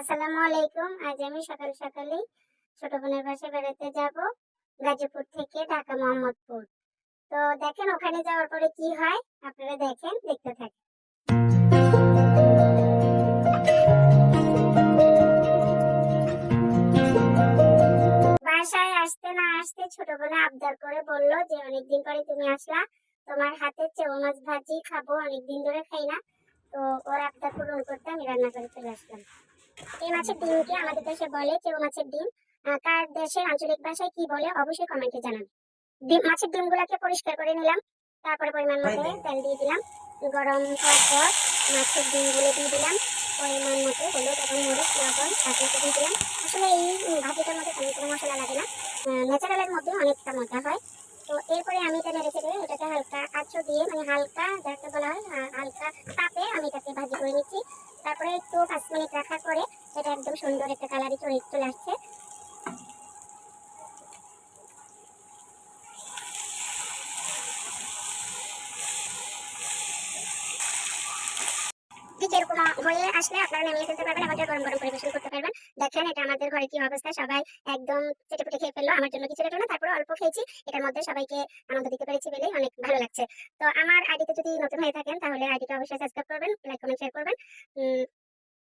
আসসালামু আলাইকুম। আজ আমি সকাল সকালেই ছোট বোনের বেড়াতে যাব, গাজীপুর থেকে ঢাকা মোহাম্মদপুর। তো দেখেন ওখানে যাওয়ার পরে কি হয়, আপনারা দেখেন, দেখতে থাকেন। বাসায় আসতে না আসতে ছোট বোনে আবদার করে বলল যে, অনেকদিন পরে তুমি আসলা, তোমার হাতে চেউ মাছ ভাজি খাব, অনেকদিন ধরে খাই না। তো ওর আবদার পূরণ করতে আমি রান্না করে চলে আসলাম। এই মাছের ডিমকে আমাদের দেশে বলে চেউ মাছের ডিম। কার দেশের আঞ্চলিক ভাষায় কি বলে অবশ্যই কমেন্টে জানান ডিম মাছের ডিমগুলোকে পরিষ্কার করে নিলাম তারপরে পরিমাণ মতো তেল দিয়ে দিলাম। গরম হওয়ার পর মাছের ডিমগুলো দিয়ে দিলাম পরিমাণ মতো হলুদ এবং মরিচ লবণ স্বাদ দিয়ে দিলাম। আসলে এই ভাজিটার মধ্যে তেমন কোনো মশলা লাগে না। ন্যাচারালের মধ্যে অনেকটা মজা হয়। তো এরপরে আমি এটা নেড়ে চেড়ে এটাকে হালকা আঁচো দিয়ে মানে হালকা যাকে বলা হয় হালকা তাপে আমি এটাকে ভাজি করে নিচ্ছি তারপরে একটু পাঁচ মিনিট রাখার পরে এটা একদম সুন্দর একটা কালারই চলে চলে আসছে। আসলে আপনারা পারবেন, আমাদের গরম গরম পরিবেশন করতে পারবেন। দেখেন, এটা আমাদের ঘরে কি অবস্থা? সবাই একদম চেটে পুটে খেয়ে ফেলল, আমার জন্য কিছু না তারপরে অল্প খেয়েছি। এটার মধ্যে সবাইকে পেরেছি অনেক ভালো লাগছে। তো আমার আইডিতে যদি নতুন হয়ে থাকেন, তাহলে আইডিটা অবশ্যই সাবস্ক্রাইব করবেন লাইক কমেন্ট শেয়ার করবেন।